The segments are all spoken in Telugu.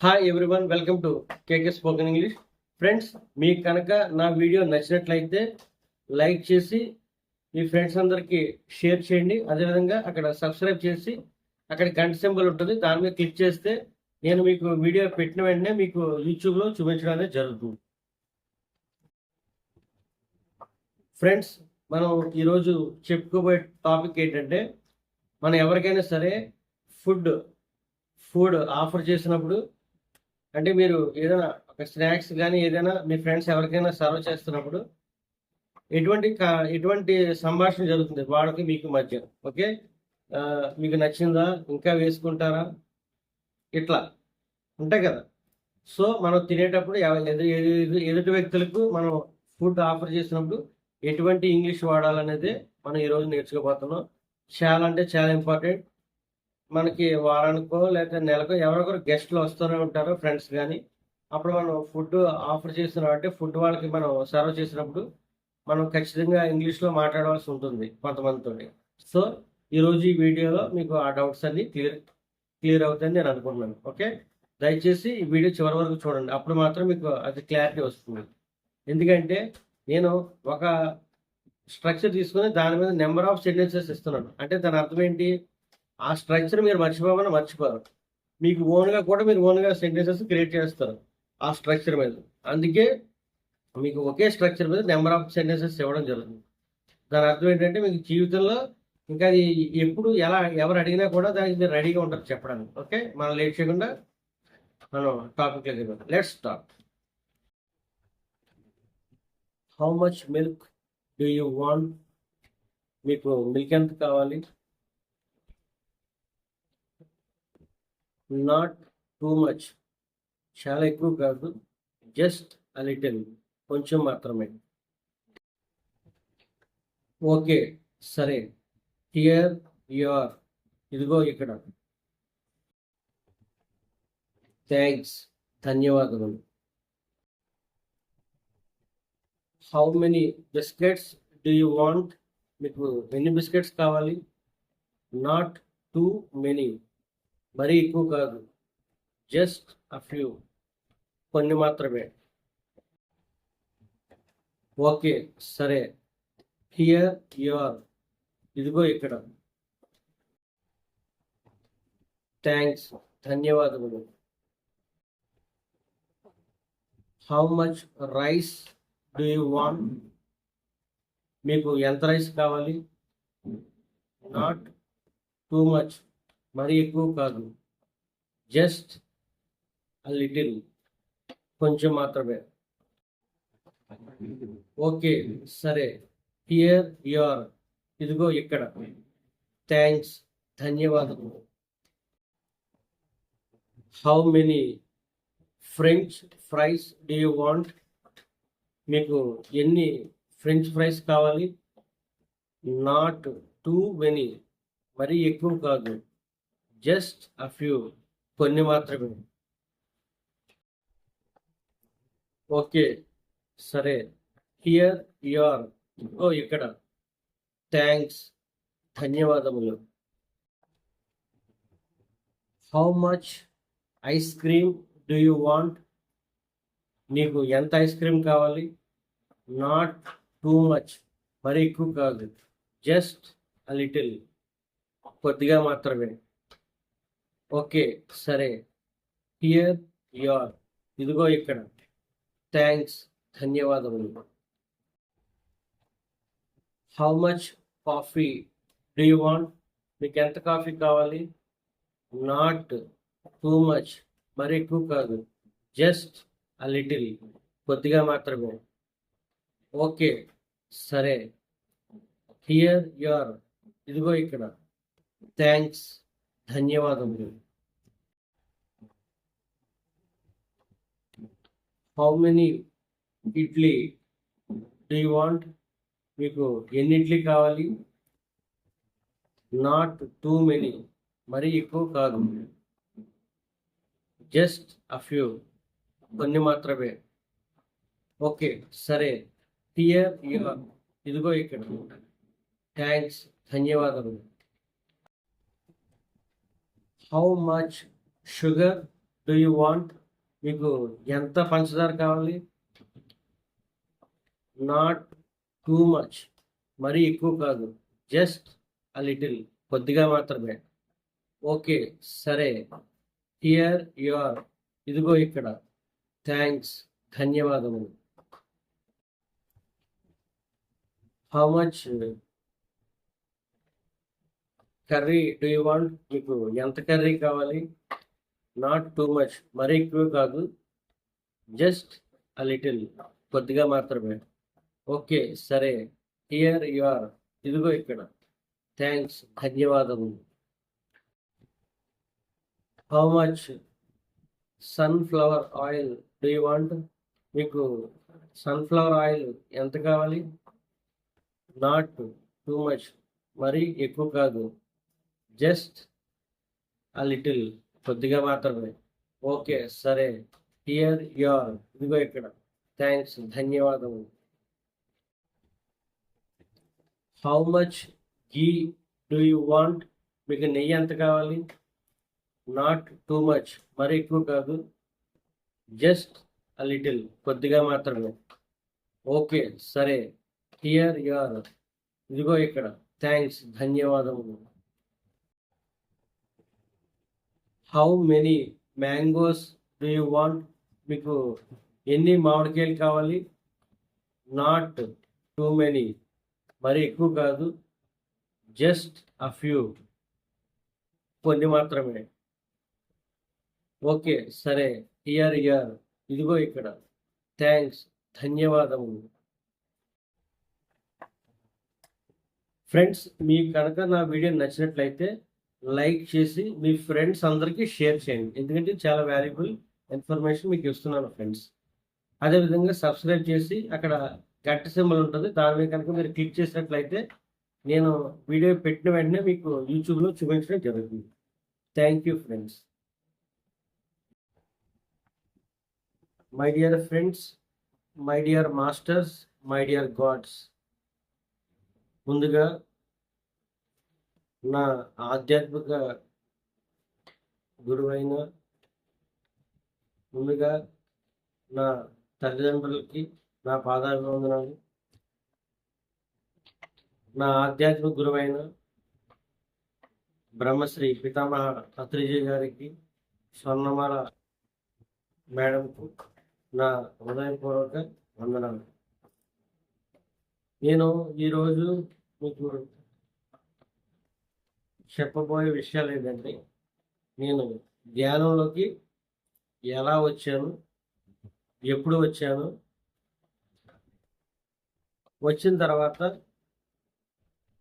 Hi everyone welcome to KK spoken English friends మీకు కనుక నా వీడియో నచ్చినట్లయితే లైక్ చేసి మీ ఫ్రెండ్స్ అందరికీ షేర్ చేయండి. అదేవిధంగా అక్కడ సబ్స్క్రైబ్ చేసి అక్కడ గంట సింబల్ ఉంటుంది. దాని మీద క్లిక్ చేస్తే నేను మీకు వీడియో పెట్టిన వెంటనే మీకు యూట్యూబ్లో చూపించడం అనేది జరుగుతుంది. ఫ్రెండ్స్ మనం ఈరోజు చెప్పుకోబోయే టాపిక్ ఏంటంటే మనం ఎవరికైనా సరే ఫుడ్ ఫుడ్ ఆఫర్ చేసినప్పుడు అంటే మీరు ఏదైనా ఒక స్నాక్స్ కానీ ఏదైనా మీ ఫ్రెండ్స్ ఎవరికైనా సర్వ్ చేస్తున్నప్పుడు ఎటువంటి కా- ఎటువంటి సంభాషణ జరుగుతుంది? వాళ్ళకి మీకు మధ్య. ఓకే? మీకు నచ్చిందా? ఇంకా వేసుకుంటారా? ఇట్లా. ఉంటాయి కదా? సో మనం తినేటప్పుడు ఎదు- ఎదుటి వ్యక్తులకు మనం ఫుడ్ ఆఫర్ చేసినప్పుడు ఎటువంటి ఇంగ్లీష్ వాడాలనేది మనం ఈరోజు నేర్చుకోబోతున్నాం. చాలా అంటే చాలా ఇంపార్టెంట్. మనకి వారానికో లేకపోతే నెలకో ఎవరొకరు గెస్ట్లు వస్తూనే ఉంటారు ఫ్రెండ్స్ కానీ అప్పుడు మనం ఫుడ్ ఆఫర్ చేస్తున్నాం అంటే ఫుడ్ వాళ్ళకి మనం సర్వ్ చేసినప్పుడు మనం ఖచ్చితంగా ఇంగ్లీష్లో మాట్లాడవలసి ఉంటుంది కొంతమందితో సో ఈరోజు ఈ వీడియోలో మీకు ఆ డౌట్స్ అన్ని క్లియర్ క్లియర్ అవుతాయని నేను అనుకుంటున్నాను. ఓకే దయచేసి ఈ వీడియో చివరి వరకు చూడండి. అప్పుడు మాత్రం మీకు అది క్లారిటీ వస్తుంది. ఎందుకంటే నేను ఒక స్ట్రక్చర్ తీసుకుని దాని మీద నెంబర్ ఆఫ్ సెంటెన్సెస్ ఇస్తున్నాను. అంటే దాని అర్థం ఏంటి? ఆ స్ట్రక్చర్ మీరు మర్చిపోమని మర్చిపోరు. మీకు ఓన్గా కూడా మీరు ఓన్గా సెంటెన్సెస్ క్రియేట్ చేస్తారు ఆ స్ట్రక్చర్ మీద. అందుకే మీకు ఒకే స్ట్రక్చర్ మీద నెంబర్ ఆఫ్ సెంటెన్సెస్ ఇవ్వడం జరుగుతుంది. దాని అర్థం ఏంటంటే మీకు జీవితంలో ఇంకా అది ఎప్పుడు ఎలా ఎవరు అడిగినా కూడా దానికి మీరు రెడీగా ఉంటారు చెప్పడానికి. ఓకే? మనం లేట్ చేయకుండా మనం టాపిక్ వెళ్ళిపోతాం let's start how much milk do you want మీకు మిల్క్ ఎంత కావాలి? నాట్ టూ మచ్ చాలా ఎక్కువ కాదు. జస్ట్ అ లిటిల్ కొంచెం మాత్రమే. ఓకే. సరే. హియర్ యువర్ ఇదిగో ఇక్కడ. థ్యాంక్స్ ధన్యవాదములు. How many biscuits do you want మీకు ఎన్ని బిస్కెట్స్ కావాలి? నాట్ టూ మెనీ మరీ ఎక్కువ కాదు. జస్ట్ అ ఫ్యూ కొన్ని మాత్రమే. ఓకే సరే. హియర్ యువర్ ఇదిగో ఇక్కడ. థ్యాంక్స్ ధన్యవాదములు. How much rice do you want మీకు ఎంత రైస్ కావాలి? నాట్ టూ మచ్ మరి ఎక్కువ కాదు. జస్ట్ అ లిటిల్ కొంచెం మాత్రమే. ఓకే సరే. హియర్ యూఆర్ ఇదిగో ఇక్కడ. Thanks ధన్యవాదము how many French fries do you want మీకు ఎన్ని ఫ్రెంచ్ ఫ్రైస్ కావాలి? నాట్ టూ మెనీ మరీ ఎక్కువ కాదు. జస్ట్ అ ఫ్యూ కొన్ని మాత్రమే. ఓకే సరే. హియర్ యువర్ ఓ ఇక్కడ. థ్యాంక్స్ ధన్యవాదములు. How much ice cream do you want నీకు ఎంత ఐస్ క్రీమ్ కావాలి? నాట్ టూ మచ్ మరి ఎక్కువ కాదు. జస్ట్ అ లిటిల్ కొద్దిగా మాత్రమే. ఓకే సరే. హియర్ యువర్ ఇదిగో ఇక్కడ. థ్యాంక్స్ ధన్యవాదములు. How much coffee do you want మీకు ఎంత కాఫీ కావాలి? నాట్ టూ మచ్ మరి ఎక్కువ కాదు. జస్ట్ అ లిటిల్ కొద్దిగా మాత్రమే. ఓకే సరే. హియర్ యువర్ ఇదిగో ఇక్కడ. థ్యాంక్స్ ధన్యవాదములు. How many idli do you want మీకు ఎన్ని ఇడ్లీ కావాలి? నాట్ టూ మెనీ మరీ ఎక్కువ కాదు. జస్ట్ అ ఫ్యూ కొన్ని మాత్రమే. ఓకే సరే. హియర్ ఇదిగో ఇక్కడ. థ్యాంక్స్ ధన్యవాదములు. How much sugar do you want మీకు ఎంత పంచదార కావాలి? నాట్ టూ మచ్ మరీ ఎక్కువ కాదు. జస్ట్ అ లిటిల్ కొద్దిగా మాత్రమే. ఓకే సరే. హియర్ యు ఆర్ ఇదిగో ఇక్కడ. థ్యాంక్స్ ధన్యవాదములు. How much curry do you want? మీకు ఎంత కర్రీ కావాలి? నాట్ టూ మచ్ మరీ ఎక్కువ కాదు. జస్ట్ అ లిటిల్ కొద్దిగా మాత్రమే. ఓకే సరే. Here you are. ఇదిగో ఇక్కడ. Thanks ధన్యవాదము how much sunflower oil do you want? మీకు సన్ఫ్లవర్ ఆయిల్ ఎంత కావాలి? నాట్ టూ మచ్ మరీ ఎక్కువ కాదు. జస్ట్ ఆ లిటిల్ కొద్దిగా మాత్రమే. ఓకే సరే. హియర్ యువర్ ఇదిగో ఇక్కడ. Thanks ధన్యవాదము how much ghee do you want మీకు నెయ్యి ఎంత కావాలి? నాట్ టూ మచ్ మరి ఎక్కువ కాదు. జస్ట్ అ లిటిల్ కొద్దిగా మాత్రమే. ఓకే సరే. హియర్ యువర్ ఇదిగో ఇక్కడ. థ్యాంక్స్ ధన్యవాదములు. How many mangoes do you want మీకు ఎన్ని మామిడికాయలు కావాలి? నాట్ టూ మెనీ మరి ఎక్కువ కాదు. జస్ట్ అ ఫ్యూ కొన్ని మాత్రమే. ఓకే సరే. ఇయర్ ఇయర్ ఇదిగో ఇక్కడ. థ్యాంక్స్ ధన్యవాదములు. ఫ్రెండ్స్ మీకు కనుక నా వీడియో నచ్చినట్లయితే లైక్ చేసి మీ ఫ్రెండ్స్ అందరికీ షేర్ చేయండి. ఎందుకంటే చాలా వాల్యుబుల్ ఇన్ఫర్మేషన్ మీకు ఇస్తున్నాను ఫ్రెండ్స్ అదేవిధంగా సబ్స్క్రైబ్ చేసి అక్కడ గట్ట సింబల్ ఉంటుంది. దాని మీద కనుక మీరు క్లిక్ చేసినట్లయితే నేను వీడియో పెట్టిన వెంటనే మీకు యూట్యూబ్లో చూపించడం జరుగుతుంది. Thank you friends my dear friends my dear masters my dear gods ముందుగా నా ఆధ్యాత్మిక గురువైన ముందుగా నా తల్లిదండ్రులకి నా పాదాభివందనాలు. నా ఆధ్యాత్మిక గురువైన బ్రహ్మశ్రీ పితామహ అత్రిజీ గారికి స్వర్ణమాల మేడంకు నా హృదయపూర్వక వందనాలు. నేను ఈరోజు మీకు చెప్పబోయే విషయాలు ఏంటంటే నేను ధ్యానంలోకి ఎలా వచ్చాను ఎప్పుడు వచ్చాను వచ్చిన తర్వాత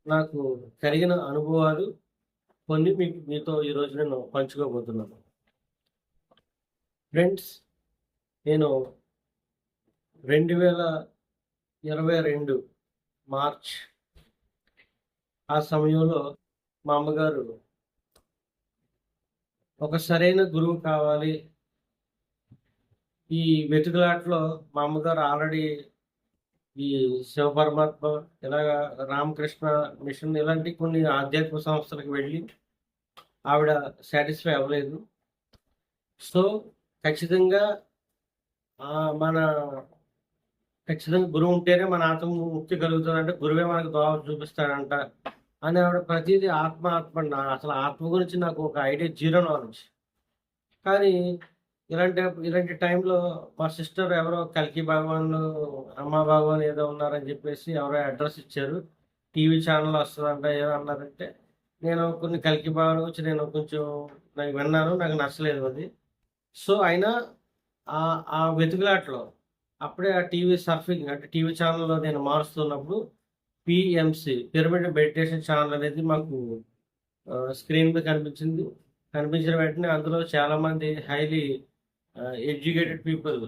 నాకు కలిగిన అనుభవాలు కొన్ని మీకు మీతో ఈరోజు నేను పంచుకోబోతున్నాను. ఫ్రెండ్స్ నేను రెండు వేల ఇరవై రెండు మార్చ్ ఆ సమయంలో మా అమ్మగారు ఒక సరైన గురువు కావాలి. ఈ వెతుకులాట్లో మా అమ్మగారు ఆల్రెడీ ఈ శివపరమాత్మ ఇలాగ రామకృష్ణ మిషన్ ఇలాంటి కొన్ని ఆధ్యాత్మిక సంస్థలకు వెళ్ళి ఆవిడ సాటిస్ఫై అవ్వలేదు. సో ఖచ్చితంగా మన ఖచ్చితంగా గురువు ఉంటేనే మన ఆత్మ ముక్తి కలుగుతుందంటే గురువే మనకు దోవ చూపిస్తాడంట. అని ఆవిడ ప్రతిదీ ఆత్మ ఆత్మ అసలు ఆత్మ గురించి నాకు ఒక ఐడియా జీరో నాలెడ్జ్. కానీ ఇలాంటి ఇలాంటి టైంలో మా సిస్టర్ ఎవరో కల్కి భగవాన్ అమ్మ భగవాన్ ఏదో ఉన్నారని చెప్పేసి ఎవరో అడ్రస్ ఇచ్చారు. టీవీ ఛానల్ వస్తుందంట ఏదో అన్నారంటే నేను కొన్ని కల్కి భగవాన్ గురించి నేను కొంచెం నాకు విన్నాను నాకు నచ్చలేదు అది. సో అయినా ఆ వెతుకులాట్లో అప్పుడే ఆ టీవీ సర్ఫింగ్ అంటే టీవీ ఛానల్లో నేను మారుస్తున్నప్పుడు పిఎంసి పిరమిడ్ మెడిటేషన్ ఛానల్ అనేది మాకు స్క్రీన్ మీద కనిపించింది. కనిపించిన వెంటనే అందులో చాలామంది హైలీ ఎడ్యుకేటెడ్ పీపుల్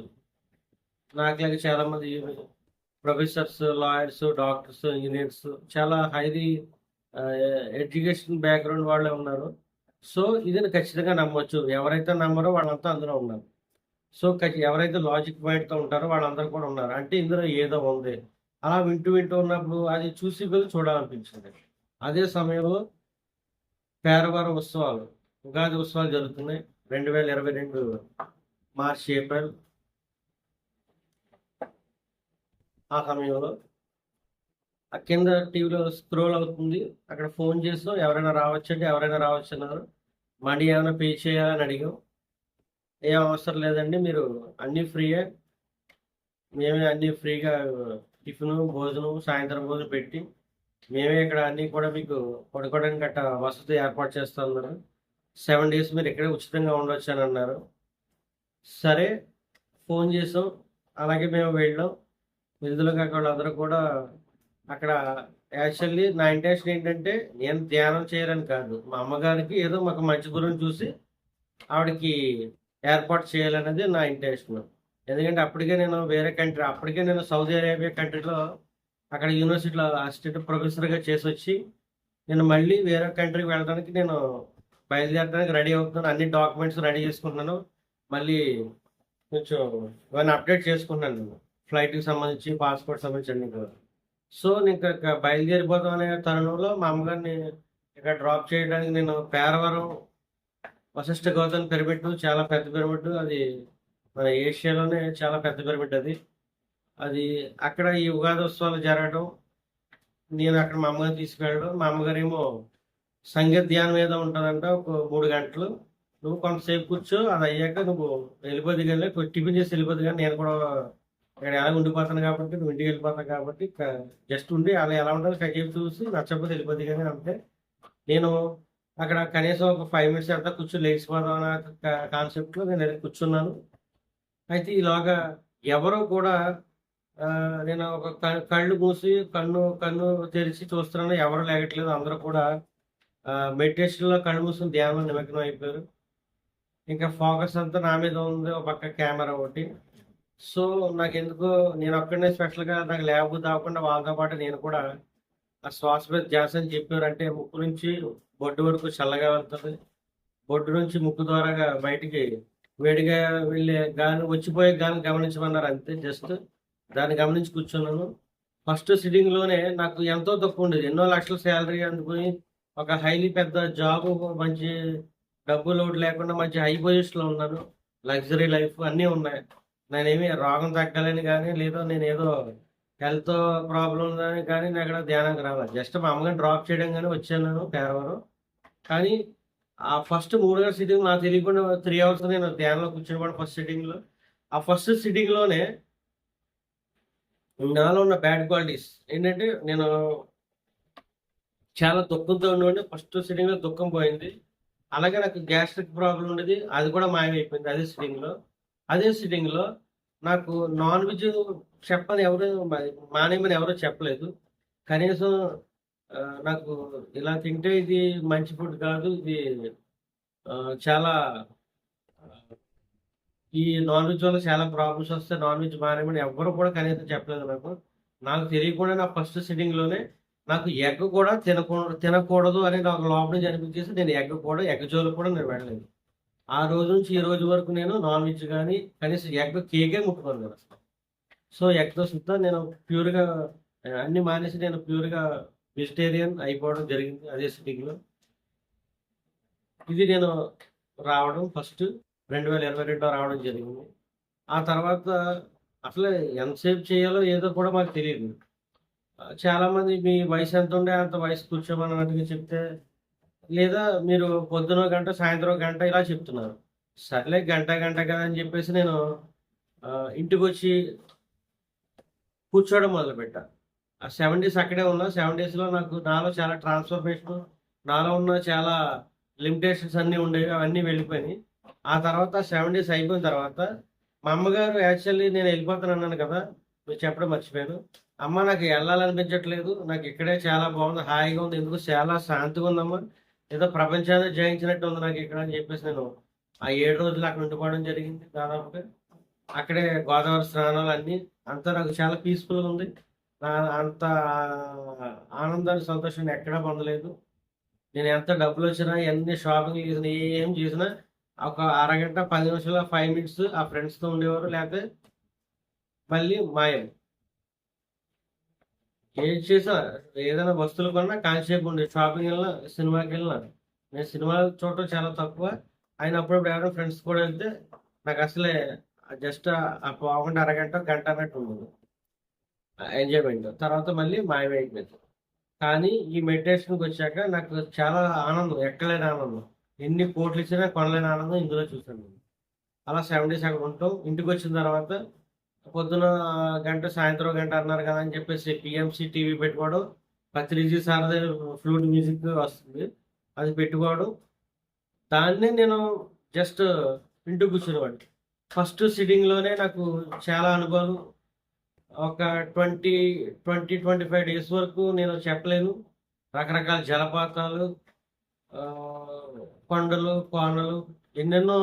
నాకులాగా చాలామంది ప్రొఫెసర్స్ లాయర్స్ డాక్టర్స్ ఇంజనీర్స్ చాలా హైలీ ఎడ్యుకేషన్ బ్యాక్గ్రౌండ్ వాళ్ళే ఉన్నారు. సో ఇది ఖచ్చితంగా నమ్మొచ్చు. ఎవరైతే నమ్మరో వాళ్ళంతా అందులో ఉన్నారు. సో ఎవరైతే లాజిక్ పాయింట్తో ఉంటారో వాళ్ళందరూ కూడా ఉన్నారు. అంటే ఇందులో ఏదో ఉంది. అలా వింటూ వింటూ ఉన్నప్పుడు అది చూసి వెళ్ళి చూడాలనిపించింది. అదే సమయంలో పేరవార ఉత్సవాలు ఉగాది ఉత్సవాలు జరుగుతున్నాయి. రెండు వేల ఇరవై రెండు మార్చ్ ఏప్రిల్ ఆ సమయంలో ఆ కింద టీవీలో స్క్రోల్ అవుతుంది. అక్కడ ఫోన్ చేస్తాం. ఎవరైనా రావచ్చు అంటే ఎవరైనా రావచ్చు అన్నారు. మనీ ఏమైనా పే చేయాలని అడిగాం. ఏం అవసరం లేదండి మీరు అన్నీ ఫ్రీయే. మేమే అన్నీ ఫ్రీగా టిఫిన్ భోజనం సాయంత్రం భోజనం పెట్టి మేమే ఇక్కడ అన్నీ కూడా మీకు పడుకోవడానికి గట్ట వసతి ఏర్పాటు చేస్తున్నారు సెవెన్ డేస్ మీరు ఇక్కడే ఉచితంగా ఉండొచ్చు అని అన్నారు సరే ఫోన్ చేసాం. అలాగే మేము వెళ్ళాం. విధులు కాక వాళ్ళందరూ కూడా అక్కడ యాక్చువల్లీ నా ఇంటెన్షన్ ఏంటంటే నేను ధ్యానం చేయాలని కాదు. మా అమ్మగారికి ఏదో మాకు మంచి గురువుని చూసి ఆవిడకి ఏర్పాటు చేయాలనేది నా ఇంటెన్షన్. ఎందుకంటే అప్పటికే నేను వేరే కంట్రీ అప్పటికే నేను సౌదీ అరేబియా కంట్రీలో అక్కడ యూనివర్సిటీలో అసిస్టెంట్ ప్రొఫెసర్గా చేసి వచ్చి నేను మళ్ళీ వేరే కంట్రీకి వెళ్ళడానికి నేను బయలుదేరడానికి రెడీ అవుతున్నాను. అన్ని డాక్యుమెంట్స్ రెడీ చేసుకుంటున్నాను. మళ్ళీ కొంచెం ఇవన్నీ అప్డేట్ చేసుకుంటున్నాను నేను. ఫ్లైట్కి సంబంధించి పాస్పోర్ట్ సంబంధించి కూడా. సో నేను బయలుదేరిపోతాం అనే తరుణంలో మా అమ్మగారిని ఇక్కడ డ్రాప్ చేయడానికి నేను పేరవరం వశిష్ఠ గౌతమ్ పిరమిడ్ చాలా పెద్ద పిరమిడ్ అది మన ఏషియాలోనే చాలా పెద్ద పిరమిడ్ అది. అది అక్కడ ఈ ఉగాది ఉత్సవాలు జరగడం నేను అక్కడ మా అమ్మగారు తీసుకెళ్ళడం మా అమ్మగారేమో సంగీత ధ్యానం మీద ఉంటుందంట ఒక మూడు గంటలు. నువ్వు కొంతసేపు కూర్చో అది అయ్యాక నువ్వు వెళ్ళిపోద్ది కానీ టిఫిన్ చేసి వెళ్ళిపోద్ది కానీ నేను కూడా ఇక్కడ ఎలా ఉండిపోతాను కాబట్టి నువ్వు ఇంటికి వెళ్ళిపోతాను కాబట్టి జస్ట్ ఉండి అలా ఎలా ఉంటుందో కాసేపు చూసి నచ్చకపోతే వెళ్ళిపోద్ది కానీ అంటే నేను అక్కడ కనీసం ఒక ఫైవ్ మినిట్స్ అంతా కూర్చొని లేచిపోదాం అన్న కాన్సెప్ట్లో నేను వెళ్ళి కూర్చున్నాను. అయితే ఈలోగా ఎవరో కూడా నేను ఒక క- కళ్ళు మూసి కన్ను కన్ను తెరిచి చూస్తున్నాను. ఎవరు లేగట్లేదు. అందరూ కూడా మెడిటేషన్లో కళ్ళు మూసుకుని ధ్యానం నిమగ్నం అయిపోయారు. ఇంకా ఫోకస్ అంతా నా మీద ఉంది. ఒక పక్క కెమెరా ఒకటి. సో నాకు ఎందుకో నేను ఒక్కడనే స్పెషల్గా నాకు ల్యాబ్ దాకుండా వాళ్ళతో పాటు నేను కూడా ఆ శ్వాస మీద ధ్యాస అని చెప్పారు అంటే ముక్కు నుంచి బొడ్డు వరకు చల్లగా వెళ్తుంది. బొడ్డు నుంచి ముక్కు ద్వారాగా బయటికి వేడిగా వెళ్ళే గాని వచ్చిపోయే గాని గమనించమన్నారు అంతే జస్ట్ దాన్ని గమనించి కూర్చున్నాను. ఫస్ట్ సిట్టింగ్లోనే నాకు ఎంతో తక్కువ ఉండేది. ఎన్నో లక్షల శాలరీ అందుకుని ఒక హైలీ పెద్ద జాబ్ మంచి డబ్బు లోడ్ లేకుండా మంచి హై పొజిషన్లో ఉన్నాను. లగ్జరీ లైఫ్ అన్నీ ఉన్నాయి. నేనేమి రోగం తగ్గాలని కానీ లేదో నేను ఏదో హెల్త్ ప్రాబ్లం కానీ నేను అక్కడ ధ్యానంకి రావాలి జస్ట్ మా అమ్మగారిని డ్రాప్ చేయడం కానీ వచ్చాను నేను పేరవరం. కానీ ఆ ఫస్ట్ మూడు గంటల సిట్టింగ్ నాకు తెలియకుండా త్రీ అవర్స్ నేను ధ్యానంలో కూర్చుని ఫస్ట్ సిట్టింగ్లో ఆ ఫస్ట్ సిట్టింగ్లోనే నాలో ఉన్న బ్యాడ్ క్వాలిటీస్ ఏంటంటే నేను చాలా దుఃఖంతో ఉండి ఫస్ట్ సిట్టింగ్లో దుఃఖం పోయింది. అలాగే నాకు గ్యాస్ట్రిక్ ప్రాబ్లం ఉండేది. అది కూడా మాయమైపోయింది అదే సిట్టింగ్లో అదే సిట్టింగ్లో నాకు నాన్ వెజ్ చెప్పని ఎవరు మానేమని ఎవరు చెప్పలేదు. కనీసం నాకు ఇలా తింటే ఇది మంచి ఫుడ్ కాదు ఇది చాలా ఈ నాన్ వెజ్ వల్ల చాలా ప్రాబ్లమ్స్ వస్తాయి. నాన్ వెజ్ మానేమని ఎవరు కూడా కనీసం చెప్పలేదు నాకు. నాకు తెలియకుండా నా ఫస్ట్ సిట్టింగ్లోనే నాకు ఎగ్ కూడా తినకూడదు తినకూడదు అని నాకు లోపల అనిపించేసి నేను ఎగ్ కూడా ఎగ్ జోలు కూడా నేను వెళ్ళలేదు. ఆ రోజు నుంచి ఈ రోజు వరకు నేను నాన్ వెజ్ కానీ కనీసం ఎగ్ కేకే ముట్టుకోను నేను సో ఎగ్తో సుద్ధా నేను ప్యూర్గా అన్ని మానేసి నేను ప్యూర్గా వెజిటేరియన్ అయిపోవడం జరిగింది అదే సిట్టింగ్లో. ఇది నేను రావడం ఫస్ట్ రెండు వేల ఇరవై రెండులో రావడం జరిగింది. ఆ తర్వాత అసలు ఎంతసేపు చేయాలో ఏదో కూడా మాకు తెలియదు. చాలామంది మీ వయసు ఎంత ఉండే అంత వయసు కూర్చోమన్నట్టుగా చెప్తే లేదా మీరు పొద్దున గంట సాయంత్రం గంట ఇలా చెప్తున్నారు. సర్లే గంట గంట కదా అని చెప్పేసి నేను ఇంటికి వచ్చి కూర్చోవడం మొదలుపెట్టా. ఆ సెవెన్ డేస్ అక్కడే ఉన్నా. సెవెన్ డేస్లో నాకు నాలో చాలా ట్రాన్స్ఫర్మేషన్ నాలో ఉన్న చాలా లిమిటేషన్స్ అన్నీ ఉండేవి. అవన్నీ వెళ్ళిపోయినాయి. ఆ తర్వాత సెవెన్ డేస్ అయిపోయిన తర్వాత మా అమ్మగారు యాక్చువల్లీ నేను వెళ్ళిపోతాను అన్నాను కదా. మీరు చెప్పడం మర్చిపోయాను. అమ్మ నాకు వెళ్ళాలనిపించట్లేదు. నాకు ఇక్కడే చాలా బాగుంది. హాయిగా ఉంది. ఎందుకు? చాలా శాంతిగా ఉందమ్మా. ఏదో ప్రపంచాన్ని జయించినట్టు ఉంది నాకు ఇక్కడ అని చెప్పేసి నేను ఆ ఏడు రోజులు అక్కడ ఉండిపోవడం జరిగింది దాదాపుగా. అక్కడే గోదావరి స్నానాలు అన్నీ. అంతా నాకు చాలా పీస్ఫుల్గా ఉంది. అంత ఆనందాన్ని సంతోషాన్ని ఎక్కడా పొందలేదు. నేను ఎంత డబ్బులు వచ్చినా ఎన్ని షాపింగ్ చేసినా ఏం చేసినా ఒక అరగంట పది నిమిషాలు ఫైవ్ మినిట్స్ ఆ ఫ్రెండ్స్తో ఉండేవారు. లేకపోతే మళ్ళీ మాయం. ఏం చేసినా ఏదైనా వస్తువులు కొన్నా కాసేపు ఉండే షాపింగ్ వెళ్ళినా సినిమాకి వెళ్ళినా. నేను సినిమాలు చూడటం చాలా తక్కువ. ఆయన అప్పుడప్పుడు ఎవరైనా ఫ్రెండ్స్ కూడా వెళ్తే నాకు అసలే జస్ట్ ఆ పోకుండా అరగంట గంట అన్నట్టు ఉండదు. ఎంజాయ్మెంట్. తర్వాత మళ్ళీ మాయమైపోయింది కానీ ఈ మెడిటేషన్కి వచ్చాక నాకు చాలా ఆనందం ఎక్కలేని ఆనందం. ఎన్ని కోట్లు ఇచ్చినా కొనలేని ఆనందం ఇందులో చూసాను నేను. అలా సెవెన్ డేస్ అక్కడ ఉంటాం. ఇంటికి వచ్చిన తర్వాత పొద్దున గంట సాయంత్రం గంట అన్నారు కదా అని చెప్పేసి పిఎంసి టీవీ పెట్టుకోవడం పత్రిజీ సారదే ఫ్లూట్ మ్యూజిక్ వస్తుంది అది పెట్టుకోవడం. దాన్నే నేను జస్ట్ ఇంటికి కూర్చునేవాడిని. ఫస్ట్ సిట్టింగ్లోనే నాకు చాలా అనుభవాలు ఒక twenty twenty twenty five days వరకు నేను చెప్పలేను. రకరకాల జలపాతాలు కొండలు కోనలు ఎన్నెన్నో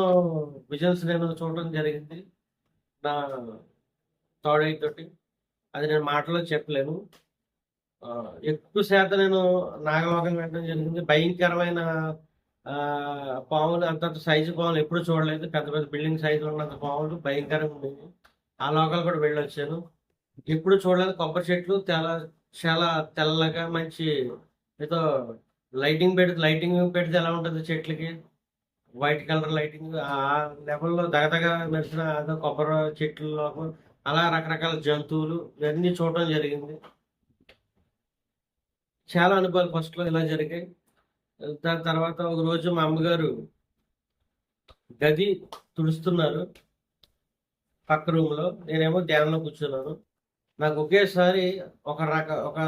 విజన్స్ నేను చూడడం జరిగింది నా తోడై తోటి. అది నేను మాటలో చెప్పలేను. ఎక్కువ శాతం నేను నాగలోకం వెళ్ళడం జరిగింది. భయంకరమైన పాములు అంత సైజు పాములు ఎప్పుడు చూడలేదు. పెద్ద పెద్ద బిల్డింగ్ సైజు ఉన్నంత పాములు భయంకరంగా ఉండేవి ఆ లోకాలు కూడా వెళ్ళొచ్చాను. ఎప్పుడు చూడలేదు. కొబ్బరి చెట్లు చాలా చాలా తెల్లగా మంచి ఏదో లైటింగ్ పెడితే లైటింగ్ పెడితే ఎలా ఉంటుంది చెట్లకి? వైట్ కలర్ లైటింగ్ ఆ లెవెల్లో దగదగా మెరిసిన అదో కొబ్బరి చెట్లు అలా రకరకాల జంతువులు ఇవన్నీ చూడటం జరిగింది. చాలా అనుభవాలు ఫస్ట్లో ఇలా జరిగాయి. దాని తర్వాత ఒక రోజు మా అమ్మగారు గది తుడుస్తున్నారు. పక్క రూమ్లో. నేనేమో ధ్యానంలో కూర్చున్నాను. నాకు ఒకేసారి ఒక రక ఒక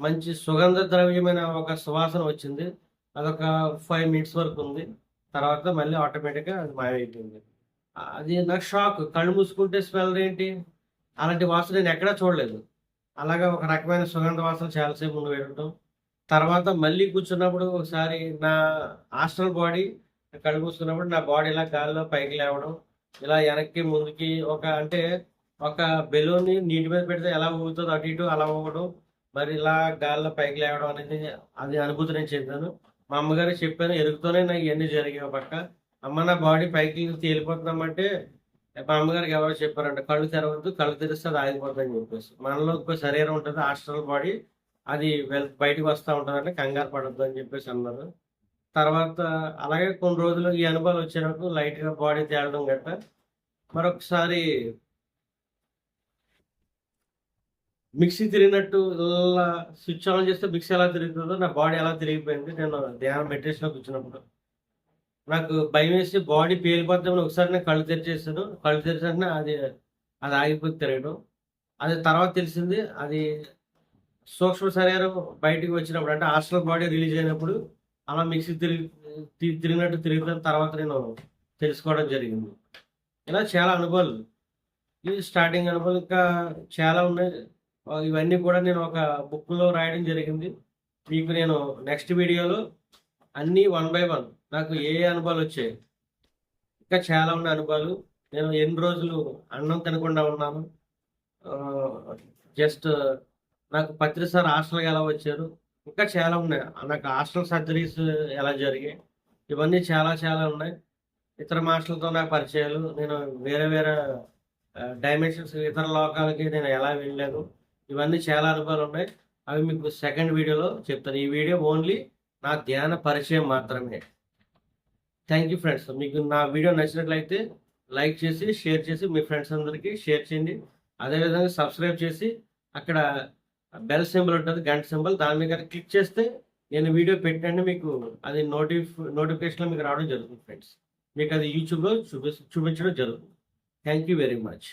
మంచి సుగంధ ద్రవ్యమైన ఒక సువాసన వచ్చింది. అదొక ఫైవ్ మినిట్స్ వరకు ఉంది. తర్వాత మళ్ళీ ఆటోమేటిక్గా అది మాయమైపోయింది. అది నాకు షాక్. కళ్ళు మూసుకుంటే స్మెల్ ఏంటి? అలాంటి వాసన నేను ఎక్కడా చూడలేదు. అలాగా ఒక రకమైన సుగంధ వాసన చాలాసేపు ముందు వెళ్ళటం. తర్వాత మళ్ళీ కూర్చున్నప్పుడు ఒకసారి నా హాస్టల్ బాడీ కళ్ళు మూసుకున్నప్పుడు నా బాడీ ఇలా గాల్లో పైకి లేవడం. ఇలా వెనక్కి ముందుకి ఒక అంటే ఒక బెలూన్ నీటి మీద పెడితే ఎలా ఊగుతుందో అటు ఇటు అలా ఊగడం మరి ఇలా గాల్లో పైకి లేవడం అనేది అది అనుభూతి నేను చెప్పాను. మా అమ్మగారు చెప్పాను ఎరుగుతూనే నాకు ఇవన్నీ జరిగాయి పక్క. అమ్మ నా బాడీ పైకి తేలిపోతున్నామంటే మా అమ్మగారికి ఎవరో చెప్పారంట కళ్ళు తెరవద్దు కళ్ళు తెరిస్తే అది ఆగిపోతుందని చెప్పేసి. మనలో ఒక శరీరం ఉంటుంది హాస్టల్ బాడీ. అది వెల్ బయటకు వస్తూ ఉంటుందంటే కంగారు పడద్దు అని చెప్పేసి అన్నారు. తర్వాత అలాగే కొన్ని రోజులు ఈ అనుభవాలు వచ్చినప్పుడు లైట్గా బాడీ తేలడం గట్ట మరొకసారి మిక్సీ తిరిగినట్టు ఇలా స్విచ్ ఆన్ చేస్తే మిక్సీ ఎలా తిరుగుతుందో నా బాడీ ఎలా తిరిగిపోయింది. నేను ధ్యానం మెడిటేషన్లో కూర్చున్నప్పుడు. నాకు భయం వేసి బాడీ పేలిపోతామని ఒకసారి నేను కళ్ళు తెరిచేసాను కళ్ళు తెరిచాక అది అది ఆగిపోయి తిరగడం. అది తర్వాత తెలిసింది అది సూక్ష్మ శరీరం బయటికి వచ్చినప్పుడు అంటే హాస్టల్ బాడీ రిలీజ్ అయినప్పుడు అలా మిక్సీ తిరిగి తి- తిరిగినట్టు తిరిగిన తర్వాత నేను తెలుసుకోవడం జరిగింది. ఇలా చాలా అనుభవాలు. ఇది స్టార్టింగ్ అనుభవాలు ఇంకా చాలా ఉన్నాయి. ఇవన్నీ కూడా నేను ఒక బుక్లో రాయడం జరిగింది. మీకు నేను నెక్స్ట్ వీడియోలో అన్నీ వన్ బై వన్ నాకు ఏ అనుభవాలు వచ్చాయి. ఇంకా చాలా ఉన్నాయి అనుభవాలు. నేను ఎన్ని రోజులు అన్నం తినకుండా ఉన్నాను. జస్ట్ నాకు పత్రి సార్ హాస్టల్కి ఎలా వచ్చారు. ఇంకా చాలా ఉన్నాయి. నాకు హాస్టల్ సర్జరీస్ ఎలా జరిగాయి. ఇవన్నీ చాలా చాలా ఉన్నాయి. ఇతర మాస్టర్లతో నా పరిచయాలు. నేను వేరే వేరే డైమెన్షన్స్ ఇతర లోకాలకి నేను ఎలా వెళ్ళాను. ఇవన్నీ చాలా అనుభవాలు ఉన్నాయి. అవి మీకు సెకండ్ వీడియోలో చెప్తాను. ఈ వీడియో ఓన్లీ నా ధ్యాన పరిచయం మాత్రమే. థ్యాంక్ యూ ఫ్రెండ్స్ మీకు నా వీడియో నచ్చినట్లయితే లైక్ చేసి షేర్ చేసి మీ ఫ్రెండ్స్ అందరికీ షేర్ చేయండి. అదేవిధంగా సబ్స్క్రైబ్ చేసి అక్కడ బెల్ సింబల్ ఉంటుంది గంట సింబల్ దాని మీద క్లిక్ చేస్తే నేను వీడియో పెట్టండి మీకు అది నోటిఫ్ నోటిఫికేషన్లో మీకు రావడం జరుగుతుంది ఫ్రెండ్స్ మీకు అది యూట్యూబ్లో చూపి చూపించడం జరుగుతుంది. Thank you very much